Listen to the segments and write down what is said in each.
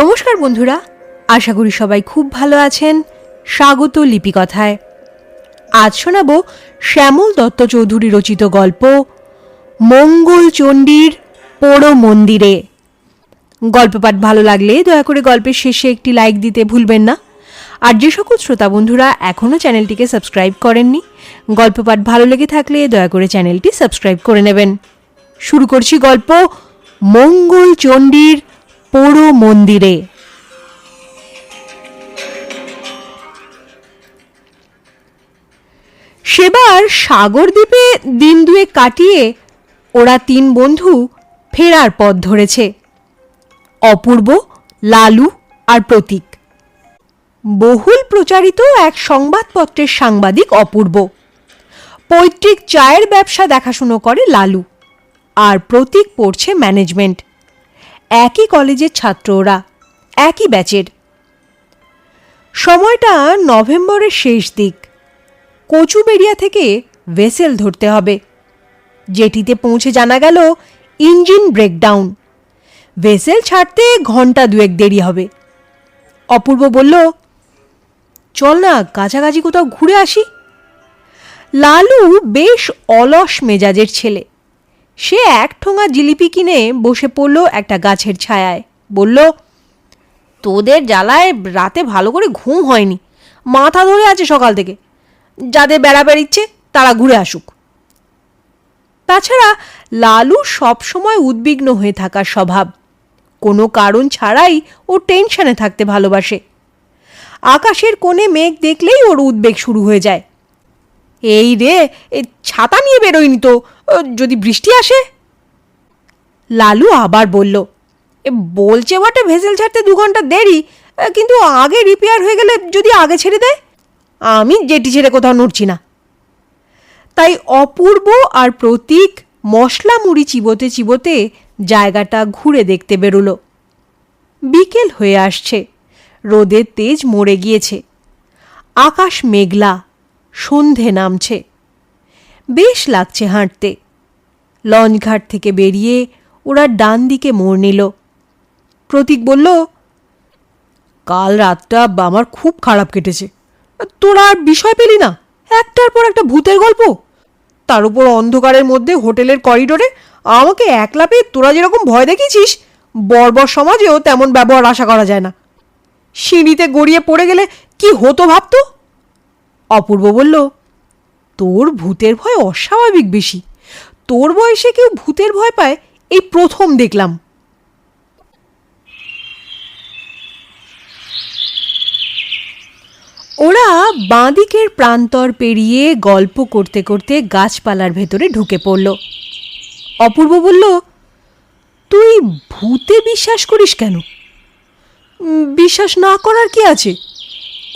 নমস্কার বন্ধুরা, আশা করি সবাই খুব ভালো আছেন। স্বাগত লিপিকথায়। আজ শোনাব শ্যামল দত্ত চৌধুরী রচিত গল্প, মঙ্গল চণ্ডীর পোড়ো মন্দিরে গল্প পাঠ ভালো লাগলে দয়া করে গল্পের শেষে একটি লাইক দিতে ভুলবেন না। আর যে সকল শ্রোতা বন্ধুরা এখনও চ্যানেলটিকে সাবস্ক্রাইব করেননি, গল্প পাঠ ভালো লেগে থাকলে দয়া করে চ্যানেলটি সাবস্ক্রাইব করে নেবেন। শুরু করছি গল্প, মঙ্গল চণ্ডীর পোড়ো মন্দিরে। সেবার সাগরদ্বীপে দিন দুয়ে কাটিয়ে ওরা তিন বন্ধু ফেরার পথ ধরেছে। অপূর্ব, লালু আর প্রতীক। বহুল প্রচারিত এক সংবাদপত্রের সাংবাদিক অপূর্ব। পৈতৃক চায়ের ব্যবসা দেখাশুনো করে লালু। আর প্রতীক পড়ছে ম্যানেজমেন্ট। একই কলেজের ছাত্র ওরা একই ব্যাচের। সময়টা নভেম্বরের শেষ দিক। কচুবেড়িয়া থেকে ভেসেল ধরতে হবে। জেটিতে পৌঁছে জানা গেল ইঞ্জিন ব্রেকডাউন। ভেসেল ছাড়তে ঘণ্টা দুয়েক দেরি হবে। অপূর্ব বলল, চল না, কাছাকাছি কোথাও ঘুরে আসি। লালু বেশ অলস মেজাজের ছেলে। সে এক ঠোঙা জিলিপি কিনে বসে পড়ল একটা গাছের ছায়ায়। বলল, তোদের জ্বালায় রাতে ভালো করে ঘুম হয়নি। মাথা ধরে আছে সকাল থেকে। যাদের বেড়া বেড়িচ্ছে তারা ঘুরে আসুক। তাছাড়া লালু সবসময় উদ্বিগ্ন হয়ে থাকার স্বভাব। কোনো কারণ ছাড়াই ও টেনশনে থাকতে ভালোবাসে। আকাশের কোণে মেঘ দেখলেই ওর উদ্বেগ শুরু হয়ে যায়। এই রে ছাতা নিয়ে বেরোয়নি তো যদি বৃষ্টি আসে? লালু আবার বলল বলছে বটে ভেসেল ছাড়তে দু ঘণ্টা দেরি কিন্তু আগে রিপেয়ার হয়ে গেলে যদি আগে ছেড়ে দেয়? আমি জেটি ছেড়ে কোথাও নড়ছি না। তাই অপূর্ব আর প্রতীক মশলা মুড়ি চিবোতে চিবোতে জায়গাটা ঘুরে দেখতে বেরোলো। বিকেল হয়ে আসছে, রোদের তেজ মরে গিয়েছে। আকাশ মেঘলা সন্ধে নামছে। বেশ লাগছে হাঁটতে। লঞ্চঘাট থেকে বেরিয়ে ওরা ডান দিকে মোড় নিল। প্রতীক বলল, কাল রাতটা আমার খুব খারাপ কেটেছে। তোরা আর বিষয় পেলি না? একটার পর একটা ভূতের গল্প? তার উপর অন্ধকারের মধ্যে হোটেলের করিডোরে আমাকে একলা পেয়ে তোরা যেরকম ভয় দেখিয়েছিস, বর্বর সমাজেও তেমন ব্যবহার আশা করা যায় না। সিঁড়িতে গড়িয়ে পড়ে গেলে কি হতো ভাবতো? অপূর্ব বলল, তোর ভূতের ভয় অস্বাভাবিক বেশি। তোর বয়সে কেউ ভূতের ভয় পায়, এই প্রথম দেখলাম। ওরা বাঁদিকের প্রান্তর পেরিয়ে গল্প করতে করতে গাছপালার ভেতরে ঢুকে পড়ল। অপূর্ব বলল, তুই ভূতে বিশ্বাস করিস কেন? বিশ্বাস না করার কি আছে?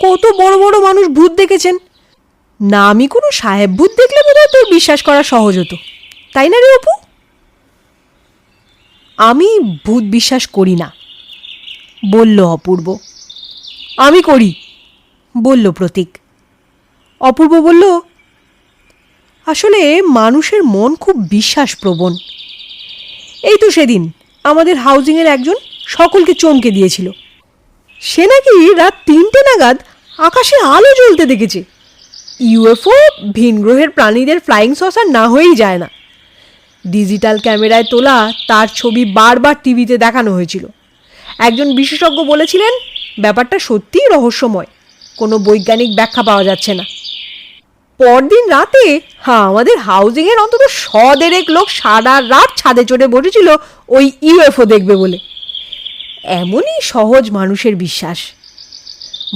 কত বড় বড় মানুষ ভূত দেখেছেন। না, আমি কোনো সাহেব ভূত দেখলে বোধহয় তোর বিশ্বাস করা সহজ হতো। তাই না রে অপু? আমি ভূত বিশ্বাস করি না, বলল অপূর্ব। আমি করি, বলল প্রতীক। অপূর্ব বলল, আসলে মানুষের মন খুব বিশ্বাসপ্রবণ। এই তো সেদিন আমাদের হাউজিংয়ের একজন সকলকে চমকে দিয়েছিল। সে নাকি রাত তিনটে নাগাদ আকাশে আলো জ্বলতে দেখেছে। ইউএফও ভিনগ্রহের প্রাণীদের ফ্লাইং সসার না হয়েই যায় না। ডিজিটাল ক্যামেরায় তোলা তার ছবি বারবার টিভিতে দেখানো হয়েছিল। একজন বিশেষজ্ঞ বলেছিলেন, ব্যাপারটা সত্যিই রহস্যময়, কোনো বৈজ্ঞানিক ব্যাখ্যা পাওয়া যাচ্ছে না। পরদিন রাতে হ্যাঁ আমাদের হাউজিংয়ের অন্তত শ দেড়েক লোক সারা রাত ছাদে চড়ে বসেছিল ওই ইউএফও দেখবে বলে। এমনই সহজ মানুষের বিশ্বাস।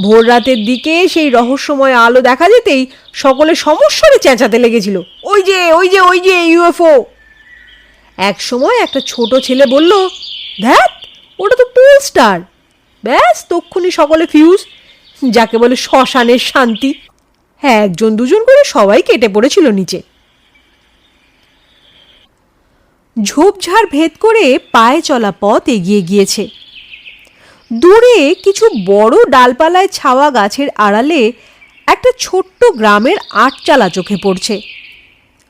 ভোর রাতের দিকে সেই রহস্যময় আলো দেখা যেতেই সকলে সমস্বরে চেঁচাতে লেগেছিল। ওই যে ওই যে ওই যে ইউএফও। এক সময় একটা ছোট ছেলে বলল ধ্যাত ওটা তো পোল স্টার। ব্যাস, তক্ষুনি সকলে ফিউজ, যাকে বলে শ্মশানের শান্তি। হ্যাঁ একজন দুজন করে সবাই কেটে পড়েছিল নিচে। ঝোপঝাড় ভেদ করে পায়ে চলা পথ এগিয়ে গিয়েছে। দূরে কিছু বড় ডালপালায় ছাওয়া গাছের আড়ালে একটা ছোট্ট গ্রামের আটচালা চোখে পড়ছে।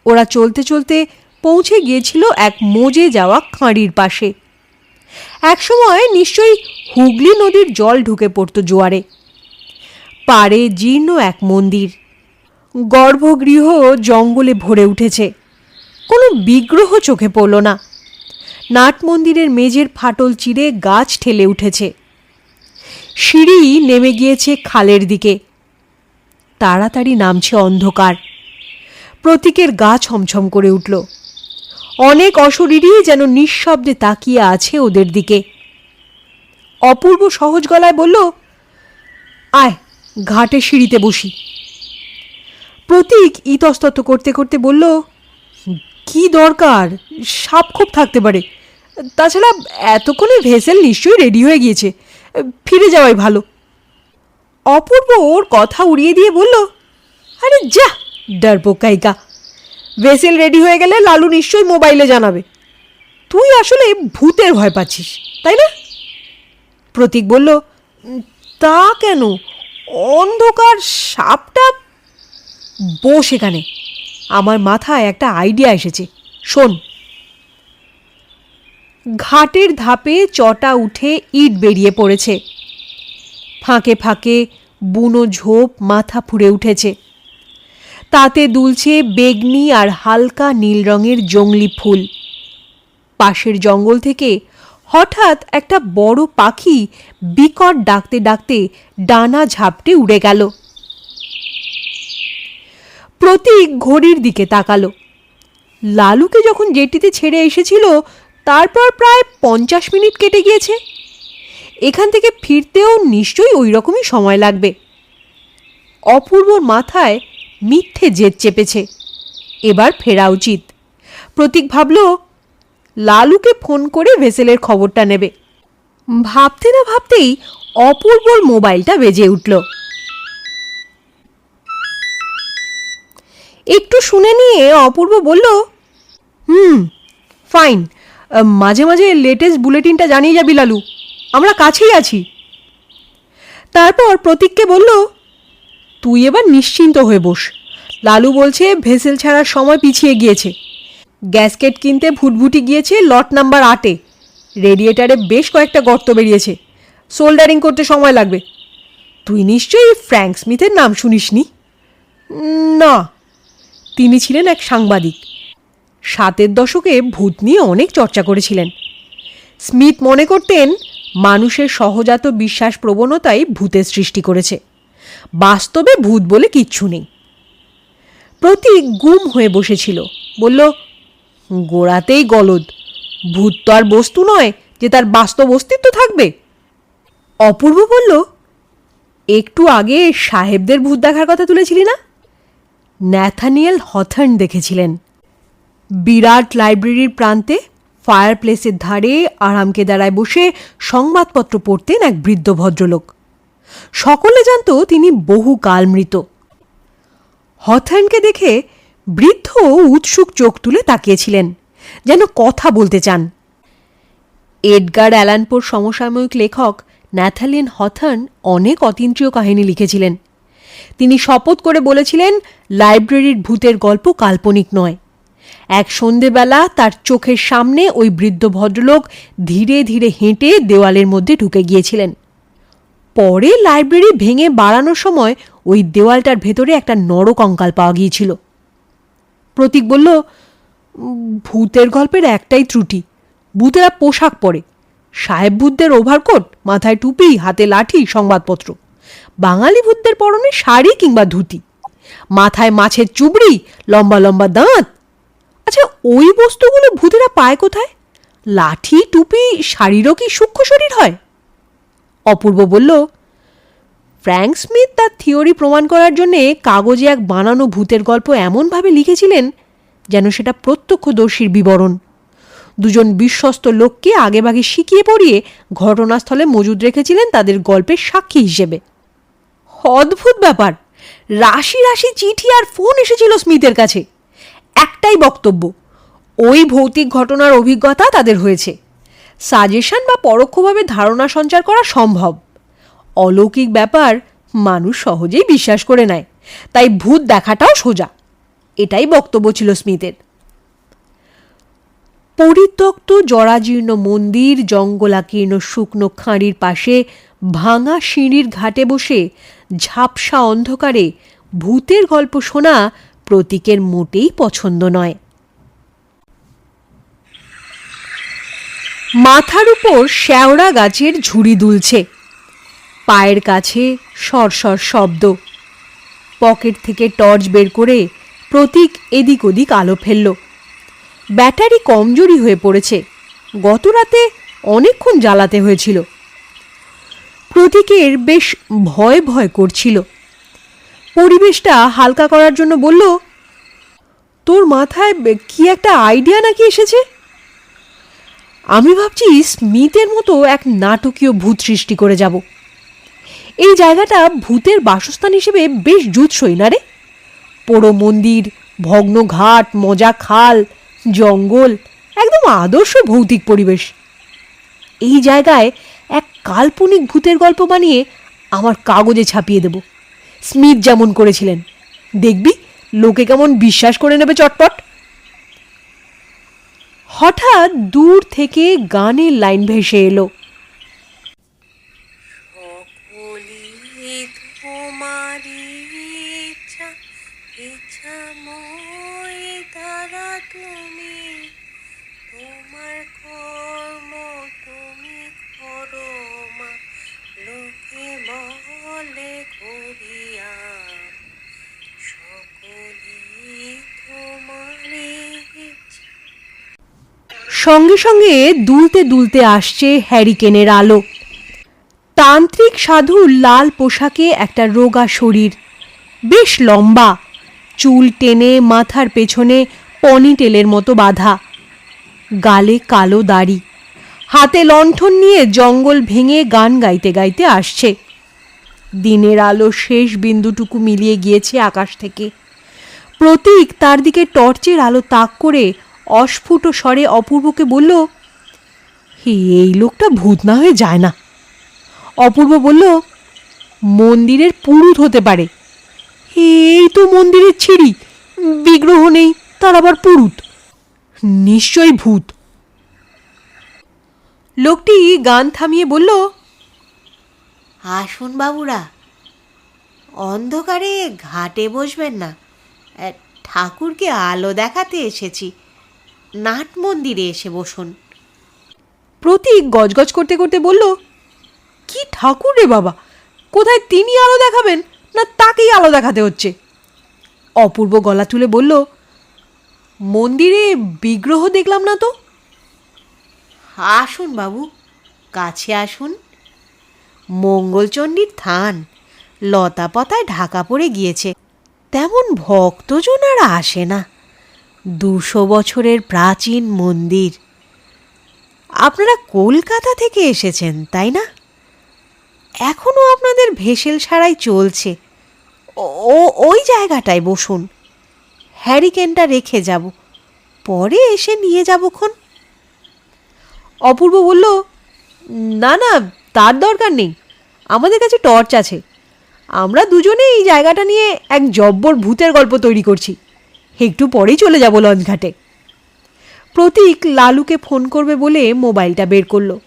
ওরা চলতে চলতে পৌঁছে গিয়েছিল এক মজে যাওয়া খাঁড়ির পাশে। একসময় নিশ্চয়ই হুগলি নদীর জল ঢুকে পড়তো জোয়ারে। পাড়ে জীর্ণ এক মন্দির। গর্ভগৃহ জঙ্গলে ভরে উঠেছে। কোনো বিগ্রহ চোখে পড়ল না। নাট মন্দিরের মেঝের ফাটল চিরে গাছ ঠেলে উঠেছে। সিঁড়ি নেমে গিয়েছে খালের দিকে। তাড়াতাড়ি নামছে অন্ধকার। প্রতীকের গা ছমছম করে উঠল। অনেক অশরীরই যেন নিঃশব্দে তাকিয়ে আছে ওদের দিকে। অপূর্ব সহজ গলায় বলল, আয়, ঘাটে সিঁড়িতে বসি। প্রতীক ইতস্তত করতে করতে বলল, কি দরকার? সাপ খুব থাকতে পারে। তাছাড়া এতক্ষণে ভেসেল নিশ্চয়ই রেডি হয়ে গিয়েছে। ফিরে যাওয়াই ভালো। অপূর্ব ওর কথা উড়িয়ে দিয়ে বলল, আরে যা ডারপোকাইকা ভেসেল রেডি হয়ে গেলে লালু নিশ্চয়ই মোবাইলে জানাবে। তুই আসলে ভূতের ভয় পাচ্ছিস, তাই না? প্রতীক বলল, তা কেন? অন্ধকার সাপটা বস এখানে। আমার মাথায় একটা আইডিয়া এসেছে। শোন ঘাটের ধাপে চটা উঠে ইট বেরিয়ে পড়েছে। ফাঁকে ফাঁকে বুনো ঝোপ মাথা ফুঁড়ে উঠেছে। তাতে দুলছে বেগনি আর হালকা নীল রঙের জংলি ফুল। পাশের জঙ্গল থেকে হঠাৎ একটা বড় পাখি বিকট ডাকতে ডাকতে ডানা ঝাপটে উড়ে গেল। প্রতীক ঘড়ির দিকে তাকালো। লালুকে যখন জেটিতে ছেড়ে এসেছিল তারপর প্রায় পঞ্চাশ মিনিট কেটে গিয়েছে। এখান থেকে ফিরতেও নিশ্চয়ই ওই রকমই সময় লাগবে। অপূর্বর মাথায় মিথ্যে জেদ চেপেছে। এবার ফেরা উচিত। প্রতীক ভাবল, লালুকে ফোন করে ভেসেলের খবরটা নেবে। ভাবতে না ভাবতেই অপূর্বর মোবাইলটা বেজে উঠল। একটু শুনে নিয়ে অপূর্ব বলল, হুম, ফাইন। মাঝে মাঝে লেটেস্ট বুলেটিনটা জানিয়ে যাবি লালু আমরা কাছেই আছি। তারপর প্রতীককে বলল, তুই এবার নিশ্চিন্ত হয়ে বস। লালু বলছে, ভেসেল ছাড়ার সময় পিছিয়ে গিয়েছে। গ্যাসকেট কিনতে ভুটভুটি গিয়েছে লট নাম্বার আটে। রেডিয়েটারে বেশ কয়েকটা গর্ত বেরিয়েছে। সোল্ডারিং করতে সময় লাগবে। তুই নিশ্চয়ই ফ্র্যাঙ্ক স্মিথের নাম শুনিসনি? না। তিনি ছিলেন এক সাংবাদিক। সাতের দশকে ভূত নিয়ে অনেক চর্চা করেছিলেন। স্মিথ মনে করতেন, মানুষের সহজাত বিশ্বাস প্রবণতাই ভূতের সৃষ্টি করেছে। বাস্তবে ভূত বলে কিচ্ছু নেই। প্রতীক গুম হয়ে বসেছিল। বলল, গোড়াতেই গলদ। ভূত তো আর বস্তু নয় যে তার বাস্তব অস্তিত্ব থাকবে। অপূর্ব বলল, একটু আগে সাহেবদের ভূত দেখার কথা তুলেছিলি না? ন্যাথানিয়েল হথার্ন দেখেছিলেন। বিরাট লাইব্রেরির প্রান্তে ফায়ার প্লেসের ধারে, আরামকেদারায় বসে সংবাদপত্র পড়তেন এক বৃদ্ধ ভদ্রলোক। সকলে জানত তিনি বহুকাল মৃত। হথার্নকে দেখে বৃদ্ধ উৎসুক চোখ তুলে তাকিয়েছিলেন, যেন কথা বলতে চান। এডগার অ্যালানপোর সমসাময়িক লেখক ন্যাথালিন হথার্ন অনেক অতীন্দ্রিয় কাহিনী লিখেছিলেন। তিনি শপথ করে বলেছিলেন, লাইব্রেরির ভূতের গল্প কাল্পনিক নয়। এক সন্ধেবেলা তার চোখের সামনে ওই বৃদ্ধ ভদ্রলোক ধীরে ধীরে হেঁটে দেওয়ালের মধ্যে ঢুকে গিয়েছিলেন। পরে লাইব্রেরি ভেঙে বাড়ানোর সময় ওই দেওয়ালটার ভেতরে একটা নরকঙ্কাল পাওয়া গিয়েছিল। প্রতীক বলল, ভূতের গল্পের একটাই ত্রুটি, ভূতেরা পোশাক পরে। সাহেব ভূতদের ওভারকোট মাথায় টুপি, হাতে লাঠি, সংবাদপত্র। বাঙালি ভূতদের পরনে শাড়ি কিংবা ধুতি। মাথায় মাছের চুবড়ি, লম্বা লম্বা দাঁত আচ্ছা ওই বস্তুগুলো ভূতেরা পায় কোথায়? লাঠি, টুপি, শাড়িরও কি সূক্ষ্ম শরীর হয়? অপূর্ব বলল, ফ্র্যাঙ্ক স্মিথ তার থিওরি প্রমাণ করার জন্যে কাগজে এক বানানো ভূতের গল্প এমনভাবে লিখেছিলেন যেন সেটা প্রত্যক্ষদর্শীর বিবরণ। দুজন বিশ্বস্ত লোককে আগেভাগে শিখিয়ে পড়িয়ে ঘটনাস্থলে মজুদ রেখেছিলেন তাদের গল্পের সাক্ষী হিসেবে। অদ্ভুত ব্যাপার! রাশি রাশি চিঠি আর ফোন এসেছিল স্মিথের কাছে। একটাই বক্তব্য, ওই ভৌতিক ঘটনার অভিজ্ঞতা তাদের হয়েছে। সাজেশন বা পরোক্ষভাবে ধারণা সঞ্চার করা সম্ভব। অলৌকিক ব্যাপার মানুষ সহজেই বিশ্বাস করে নেয়, তাই ভূত দেখাটাও সোজা। এটাই বক্তব্য ছিল স্মিথের। পরিত্যক্ত জরাজীর্ণ মন্দির, জঙ্গলাকীর্ণ শুকনো খাঁড়ির পাশে ভাঙা সিঁড়ির ঘাটে বসে ঝাপসা অন্ধকারে ভূতের গল্প শোনা প্রতীকের মোটেই পছন্দ নয়। মাথার উপর শ্যাওড়া গাছের ঝুড়ি দুলছে। পায়ের কাছে সরসর শব্দ। পকেট থেকে টর্চ বের করে প্রতীক এদিক ওদিক আলো ফেলল। ব্যাটারি কমজোরি হয়ে পড়েছে। গত রাতে অনেকক্ষণ জ্বালাতে হয়েছিল। প্রতীকের বেশ ভয় ভয় করছিল। পরিবেশটা হালকা করার জন্য বলল, তোর মাথায় কি একটা আইডিয়া নাকি এসেছে? আমি ভাবছি স্মিথের মতো এক নাটকীয় ভূত সৃষ্টি করে যাব। এই জায়গাটা ভূতের বাসস্থান হিসেবে বেশ জুৎসই, না রে? পোড়ো মন্দির ভগ্ন ঘাট মজা খাল, জঙ্গল, একদম আদর্শ ভৌতিক পরিবেশ। এই জায়গায় এক কাল্পনিক ভূতের গল্প বানিয়ে আমার কাগজে ছাপিয়ে দেব। স্মিথ যেমন করেছিলেন। দেখবি, লোকে কেমন বিশ্বাস করে নেবে চটপট। হঠাৎ দূর থেকে গানের লাইন ভেসে এলো। সঙ্গে সঙ্গে দুলতে দুলতে আসছে হ্যারিকেনের আলো। তান্ত্রিক সাধুর লাল পোশাকে একটা রোগা শরীর। বেশ লম্বা। চুল টেনে মাথার পেছনে পনিটেলের মতো বাঁধা। গালে কালো দাড়ি। হাতে লণ্ঠন নিয়ে জঙ্গল ভেঙে গান গাইতে গাইতে আসছে। দিনের আলো শেষ বিন্দুটুকু মিলিয়ে গিয়েছে আকাশ থেকে। প্রতীক তার দিকে টর্চের আলো তাক করে অস্ফুট স্বরে অপূর্বকে বলল এই লোকটা ভূত না হয়ে যায় না। অপূর্ব বলল, মন্দিরের পুরুত হতে পারে। এই তো মন্দিরের ছিঁড়ি, বিগ্রহ নেই, তার আবার পুরুত। নিশ্চয়ই ভূত। লোকটি গান থামিয়ে বলল, আসুন বাবুরা, অন্ধকারে ঘাটে বসবেন না। ঠাকুরকে আলো দেখাতে এসেছি। নাট মন্দিরে এসে বসুন। প্রতীক গজগজ করতে করতে বলল কি ঠাকুর রে বাবা কোথায় তিনি আলো দেখাবেন না তাকেই আলো দেখাতে হচ্ছে? অপূর্ব গলা তুলে বলল মন্দিরে বিগ্রহ দেখলাম না তো? আসুন বাবু কাছে আসুন। মঙ্গলচণ্ডীর থান লতা পাতায় ঢাকা পড়ে গিয়েছে। তেমন ভক্তজন আর আসে না। দুশো বছরের প্রাচীন মন্দির। আপনারা কলকাতা থেকে এসেছেন, তাই না? এখনও আপনাদের ভেসেল সারাই চলছে। ও- ওই জায়গাটায় বসুন। হ্যারিকেনটা রেখে যাব। পরে এসে নিয়ে যাবক্ষণ অপূর্ব বলল, না না, তার দরকার নেই। আমাদের কাছে টর্চ আছে। আমরা দুজনে এই জায়গাটা নিয়ে এক জব্বর ভূতের গল্প তৈরি করছি। একটু পরেই চলে যাব লঞ্চঘাটে প্রতীক লালুকে ফোন করবে বলে মোবাইলটা বের করল।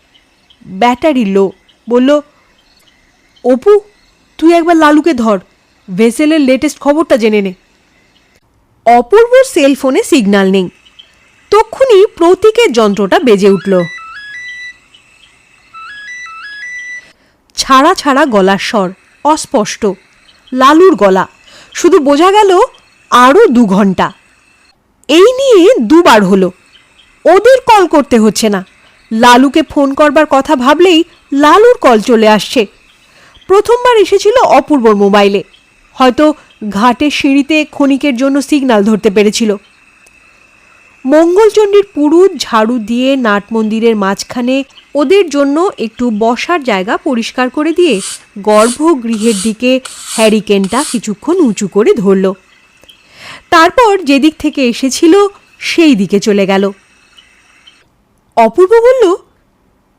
ব্যাটারি লো, বলল, অপু, তুই একবার লালুকে ধর, ভেসেলের লেটেস্ট খবরটা জেনে নে। অপূর্বর সেলফোনে সিগন্যাল নেই। তক্ষুনি প্রতীকের যন্ত্রটা বেজে উঠল। ছাড়া ছাড়া গলার স্বর, অস্পষ্ট, লালুর গলা। শুধু বোঝা গেল আরও দু ঘণ্টা। এই নিয়ে দুবার হলো। ওদের কল করতে হচ্ছে না। লালুকে ফোন করবার কথা ভাবলেই লালুর কল চলে আসছে। প্রথমবার এসেছিল অপূর্বর মোবাইলে হয়তো ঘাটের সিঁড়িতে ক্ষণিকের জন্য সিগনাল ধরতে পেরেছিল। মঙ্গলচণ্ডীর পুরুত ঝাড়ু দিয়ে নাট মন্দিরের মাঝখানে ওদের জন্য একটু বসার জায়গা পরিষ্কার করে দিয়ে গর্ভগৃহের দিকে হ্যারিকেনটা কিছুক্ষণ উঁচু করে ধরল। তারপর যেদিক থেকে এসেছিল, সেই দিকে চলে গেল। অপূর্ব বলল,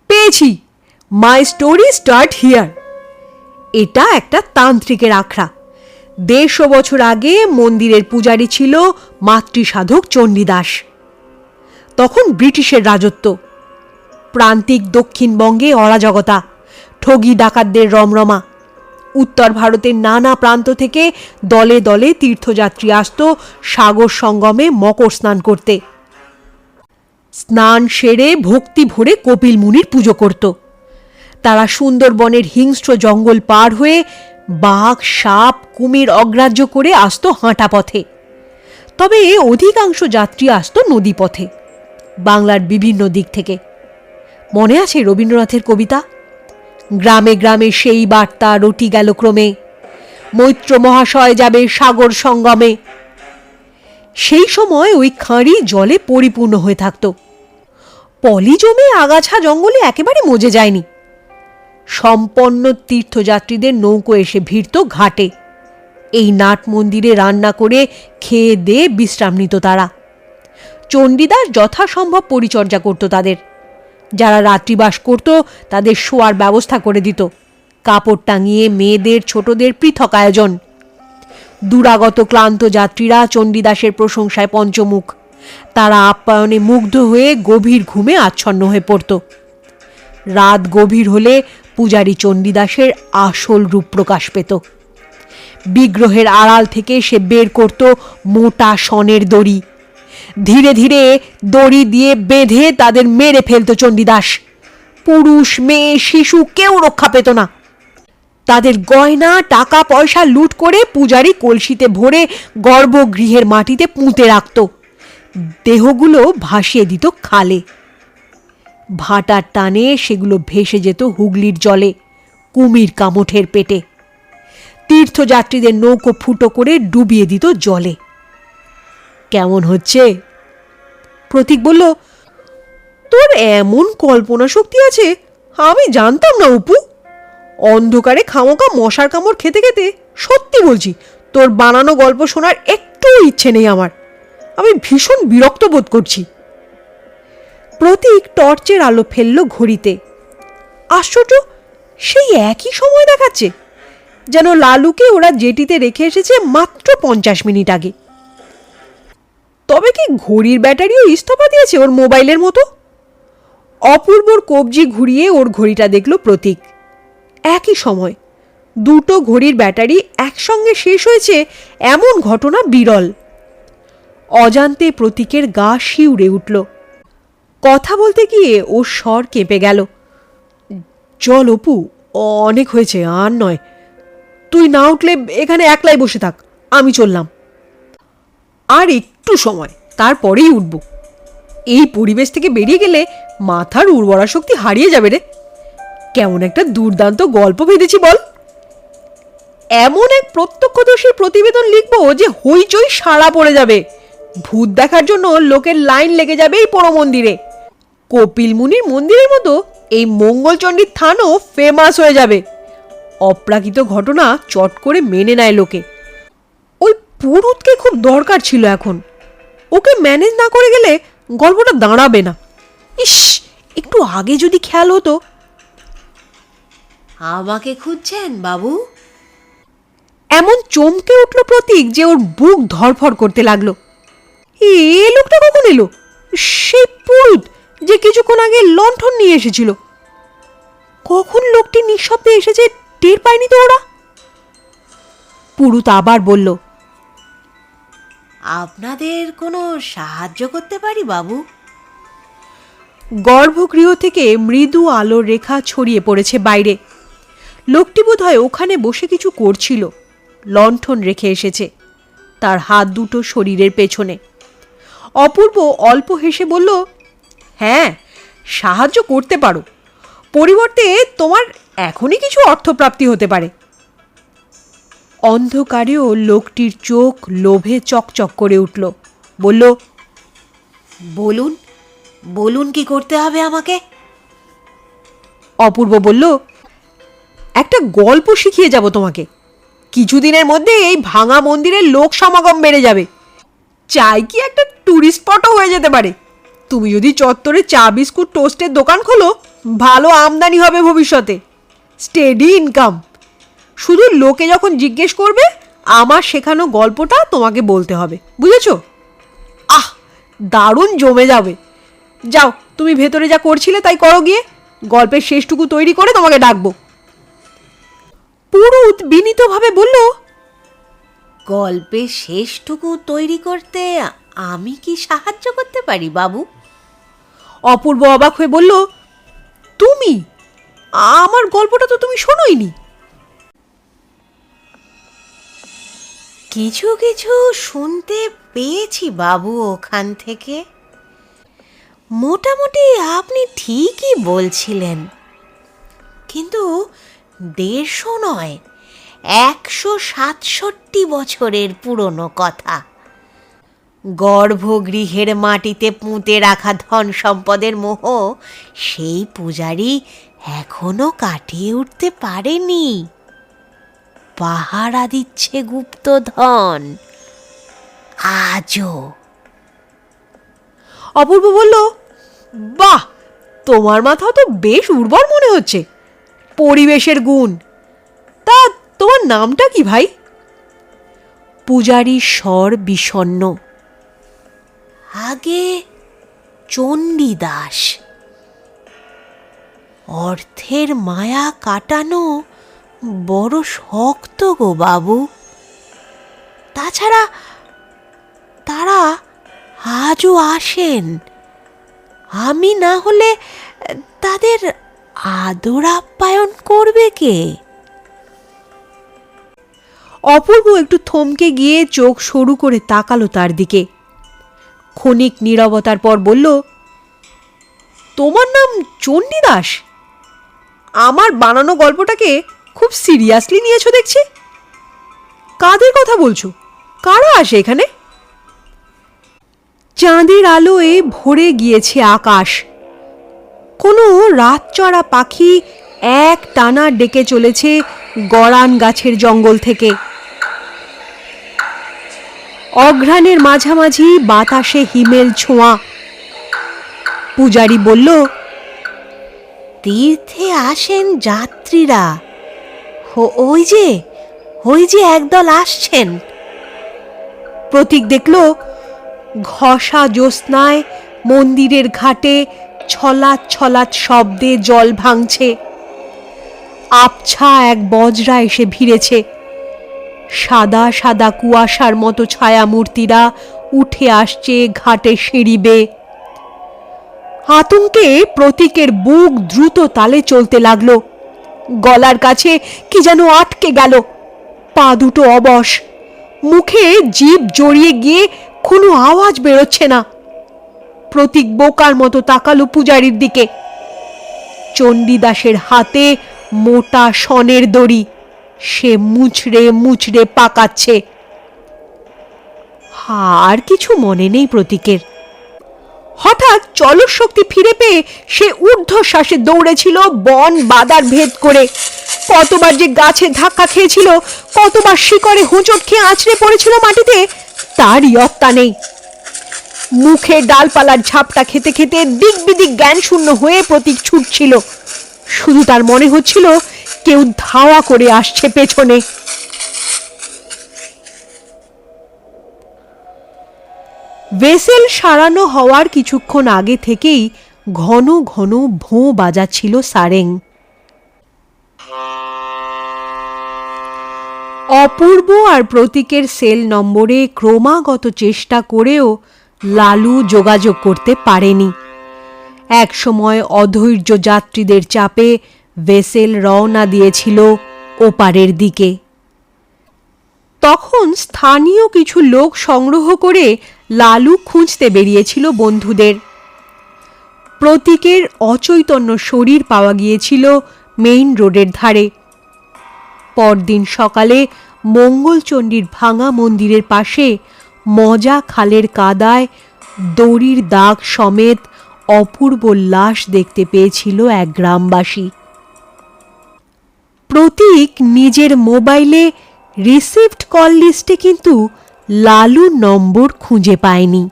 পেয়েছি মাই স্টোরি স্টার্ট হিয়ার এটা একটা তান্ত্রিকের আখড়া। দেড়শো বছর আগে মন্দিরের পূজারী ছিল মাতৃসাধক চণ্ডীদাস। তখন ব্রিটিশের রাজত্ব। প্রান্তিক দক্ষিণবঙ্গে অরাজকতা, ঠগি ডাকাতদের রমরমা। উত্তর ভারতের নানা প্রান্ত থেকে দলে দলে তীর্থযাত্রী আসত সাগর সঙ্গমে মকর স্নান করতে। স্নান সেরে ভক্তি ভরে কপিল মুনির পুজো করত। তারা সুন্দরবনের হিংস্র জঙ্গল পার হয়ে বাঘ, সাপ, কুমির অগ্রাহ্য করে আসতো হাঁটা পথে। তবে অধিকাংশ যাত্রী আসতো নদীপথে বাংলার বিভিন্ন দিক থেকে। মনে আছে রবীন্দ্রনাথের কবিতা? গ্রামে গ্রামে সেই বার্তা রটি গেল ক্রমে। মৈত্র মহাশয় যাবে সাগর সঙ্গমে। সেই সময় ওই খাঁড়ি জলে পরিপূর্ণ হয়ে থাকত। পলি জমে আগাছা জঙ্গলে একেবারে মজে যায়নি। সম্পন্ন তীর্থযাত্রীদের নৌকো এসে ভিড়ত ঘাটে। এই নাট মন্দিরে রান্না করে খেয়ে দিয়ে বিশ্রাম নিত তারা। চণ্ডীদাস যথাসম্ভব পরিচর্যা করত তাদের। যারা রাত্রিবাস করত, তাদের শোয়ার ব্যবস্থা করে দিত। কাপড় টাঙিয়ে মেয়েদের, ছোটদের পৃথক আয়োজন। দুরাগত ক্লান্ত যাত্রীরা চণ্ডীদাসের প্রশংসায় পঞ্চমুখ। তারা আপ্যায়নে মুগ্ধ হয়ে গভীর ঘুমে আচ্ছন্ন হয়ে পড়ত। রাত গভীর হলে পূজারী চণ্ডীদাসের আসল রূপ প্রকাশ পেত। বিগ্রহের আড়াল থেকে সে বের করত মোটা সনের দড়ি। ধীরে ধীরে দড়ি দিয়ে বেঁধে তাদের মেরে ফেলত চণ্ডীদাস। পুরুষ, মেয়ে, শিশু কেউ রক্ষা পেত না। তাদের গয়না, টাকা, পয়সা লুট করে পূজারি কলসিতে ভরে গর্ভগৃহের মাটিতে পুঁতে রাখত। দেহগুলো ভাসিয়ে দিত খালে। ভাটার টানে সেগুলো ভেসে যেত হুগলির জলে, কুমির কামঠের পেটে। তীর্থযাত্রীদের নৌকো ফুটো করে ডুবিয়ে দিত জলে। কেমন হচ্ছে? প্রতীক বলল, তোর এমন কল্পনা শক্তি আছে, আমি জানতাম না উপু অন্ধকারে খামোকা মশার কামড় খেতে খেতে সত্যি বলছি, তোর বানানো গল্প শোনার একটু ইচ্ছে নেই আমার। আমি ভীষণ বিরক্ত বোধ করছি। প্রতীক টর্চের আলো ফেলল ঘড়িতে। আশ্চর্য, সেই একই সময় দেখাচ্ছে, যেন লালুকে ওরা জেটিতে রেখে এসেছে মাত্র পঞ্চাশ মিনিট আগে। তবে কি ঘড়ির ব্যাটারিও ইস্তফা দিয়েছে ওর মোবাইলের মতো? অপূর্বর কবজি ঘুরিয়ে ওর ঘড়িটা দেখল প্রতীক। একই সময় দুটো ঘড়ির ব্যাটারি একসঙ্গে শেষ হয়েছে এমন ঘটনা বিরল। অজান্তে প্রতীকের গা শিউরে উঠল। কথা বলতে গিয়ে ওর স্বর কেঁপে গেল। চল অপু, অনেক হয়েছে, আর নয়। তুই না উঠলে এখানে একলাই বসে থাক, আমি চললাম। আর একটু সময়, তারপরেই উঠব। এই পরিবেশ থেকে বেরিয়ে গেলে মাথার উর্বরা শক্তি হারিয়ে যাবে রে। কেমন একটা দুর্দান্ত গল্প ভেবেছি বল। এমন এক প্রত্যক্ষদর্শীর প্রতিবেদন লিখব যে হইচই সাড়া পড়ে যাবে। ভূত দেখার জন্য লোকের লাইন লেগে যাবে এই পোড়ো মন্দিরে কপিল মুনির মন্দিরের মতো এই মঙ্গলচণ্ডীর থানও ফেমাস হয়ে যাবে। অপ্রাকৃত ঘটনা চট করে মেনে নেয় লোকে। ওই পুরুতকে খুব দরকার ছিল এখন। ওকে ম্যানেজ না করে গেলে গল্পটা দাঁড়াবে না। ইস একটু আগে যদি খেয়াল হতো। আমাকে খুঁজছেন বাবু? এমন চমকে উঠল প্রতীক যে ওর বুক ধরফর করতে লাগল। এ লোকটা কখন এলো? সেই পুরুত যে কিছুক্ষণ আগে লণ্ঠন নিয়ে এসেছিল। কখন লোকটি নিঃশব্দে এসেছে টের পায়নি তো ওরা? পুরুত আবার বলল আপনাদের কোনো সাহায্য করতে পারি, বাবু? গর্ভগৃহ থেকে মৃদু আলোর রেখা ছড়িয়ে পড়েছে বাইরে। লোকটি বোধহয় ওখানে বসে কিছু করছিল। লণ্ঠন রেখে এসেছে, তার হাত দুটো শরীরের পেছনে। অপূর্ব অল্প হেসে বলল হ্যাঁ সাহায্য করতে পারো। পরিবর্তে তোমার এখনই কিছু অর্থপ্রাপ্তি হতে পারে। অন্ধকারেও লোকটির চোখ লোভে চকচক করে উঠল। বলল, বলুন বলুন কি করতে হবে আমাকে? অপূর্ব বলল, একটা গল্প শিখিয়ে যাব তোমাকে। কিছুদিনের মধ্যে এই ভাঙা মন্দিরের লোক সমাগম বেড়ে যাবে। চাই কি একটা ট্যুরিস্ট স্পটও হয়ে যেতে পারে। তুমি যদি চত্বরে চা, বিস্কুট টোস্টের দোকান খোলো, ভালো আমদানি হবে ভবিষ্যতে। স্টেডি ইনকাম শুধু লোকে যখন জিজ্ঞেস করবে আমার শেখানো গল্পটা তোমাকে বলতে হবে। বুঝেছ? আহ দারুণ জমে যাবে। যাও তুমি ভেতরে যা করছিলে তাই করো গিয়ে। গল্পের শেষটুকু তৈরি করে তোমাকে ডাকবো। পুরুত বিনীতভাবে বলল গল্পের শেষটুকু তৈরি করতে আমি কি সাহায্য করতে পারি বাবু? অপূর্ব অবাক হয়ে বলল তুমি? আমার গল্পটা তো তুমি শোনোইনি। কিছু কিছু শুনতে পেয়েছি বাবু ওখান থেকে। মোটামুটি আপনি ঠিকই বলছিলেন। কিন্তু দেড়শো নয়, একশো সাতষট্টি বছরের পুরনো কথা। গর্ভগৃহের মাটিতে পুঁতে রাখা ধন সম্পদের মোহ সেই পূজারি এখনও কাটিয়ে উঠতে পারেনি। পাহারা দিচ্ছে গুপ্তধন। আজও। অপূর্ব বলল বাহ তোমার মাথা তো বেশ উর্বর মনে হচ্ছে। পরিবেশের গুণ। তা তোমার নামটা কি ভাই? পূজারী স্বর বিষণ্ণ আগে চণ্ডীদাস। অর্থের মায়া কাটানো বড় শক্ত গো বাবু। তাছাড়া তারা আজও আসেন। আমি না হলে তাদের আদর আপ্যায়ন করবে কে? অপূর্ব একটু থমকে গিয়ে চোখ সরু করে তাকালো তার দিকে। ক্ষণিক নীরবতার পর বলল, তোমার নাম চণ্ডীদাস? আমার বানানো গল্পটাকে খুব সিরিয়াসলি নিয়েছো দেখছি। কাদের কথা বলছো? কারা আসে এখানে? চাঁদের আলোয় ভরে গিয়েছে আকাশ। কোনো রাতচড়া পাখি এক টানা ডেকে চলেছে গড়ান গাছের জঙ্গল থেকে। অঘ্রাণের মাঝামাঝি বাতাসে হিমেল ছোঁয়া। পূজারি বলল, তীর্থে আসেন যাত্রীরা। ওই যে ওই যে একদল আসছেন। প্রতীক দেখল, ঘষা জ্যোৎস্নায় মন্দিরের ঘাটে ছলাৎ ছলাৎ শব্দে জল ভাঙছে। আবছা এক বজরা এসে ভিড়েছে। সাদা সাদা কুয়াশার মতো ছায়ামূর্তিরা উঠে আসছে ঘাটে সিঁড়ি আতঙ্কে প্রতীকের বুক দ্রুত তালে চলতে লাগল। গলার কাছে কি যেন আটকে গেল। পা দুটো অবশ। মুখে জীব জড়িয়ে গিয়ে কোনো আওয়াজ বেরোচ্ছে না। প্রতীক বোকার মতো তাকালো পূজারির দিকে। চণ্ডীদাসের হাতে মোটা সনের দড়ি। সে মুচড়ে মুচড়ে পাকাচ্ছে। আর কিছু মনে নেই প্রতীকের। হঠাৎ চলশক্তি ফিরে পেয়ে সে ঊর্ধ্বশ্বাসে দৌড়েছিল বন বাদার ভেদ করে। কতবার যে গাছে ধাক্কা খেয়েছিল, কতবার শিকড়ে হোঁচট খেয়ে আছড়ে পড়েছিল মাটিতে তার ইয়ত্তা নেই। মুখে ডালপালার ঝাপটা খেতে খেতে দিক বিদিক জ্ঞান শূন্য হয়ে প্রতীক ছুটছিল। শুধু তার মনে হচ্ছিল কেউ ধাওয়া করে আসছে পেছনে। ভেসেল সারানো হওয়ার কিছুক্ষণ আগে থেকেই ঘন ঘন ভোঁ বাজাচ্ছিল সারেং। অপূর্ব আর প্রতীকের সেল নম্বরে ক্রমাগত চেষ্টা করেও লালু যোগাযোগ করতে পারেনি। একসময় অধৈর্য যাত্রীদের চাপে ভেসেল রওনা দিয়েছিল ওপারের দিকে। তখন স্থানীয় কিছু লোক সংগ্রহ করে লালু খুঁজতে বেরিয়েছিল বন্ধুদের। প্রতীকের অচৈতন্য শরীর পাওয়া গিয়েছিল মেইন রোডের ধারে। পরদিন সকালে মঙ্গলচণ্ডীর ভাঙা মন্দিরের পাশে মজা খালের কাদায় দড়ির দাগ সমেত অপূর্ব লাশ দেখতে পেয়েছিল এক গ্রামবাসী। প্রতীক নিজের মোবাইলে রিসিভড কল লিস্টে কিন্তু লালু নম্বর খুঁজে পায়নি।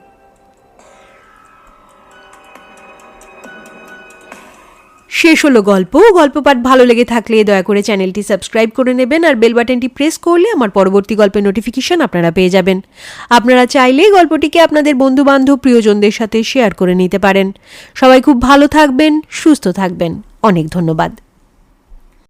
শেষ হলো গল্প। গল্প পাঠ ভালো লেগে থাকলে দয়া করে চ্যানেলটি সাবস্ক্রাইব করে নেবেন আর বেল বাটনটি প্রেস করলে আমার পরবর্তী গল্পের নোটিফিকেশন আপনারা পেয়ে যাবেন। আপনারা চাইলেই গল্পটিকে আপনাদের বন্ধু বান্ধব প্রিয়জনদের সাথে শেয়ার করে নিতে পারেন। সবাই খুব ভালো থাকবেন, সুস্থ থাকবেন। অনেক ধন্যবাদ।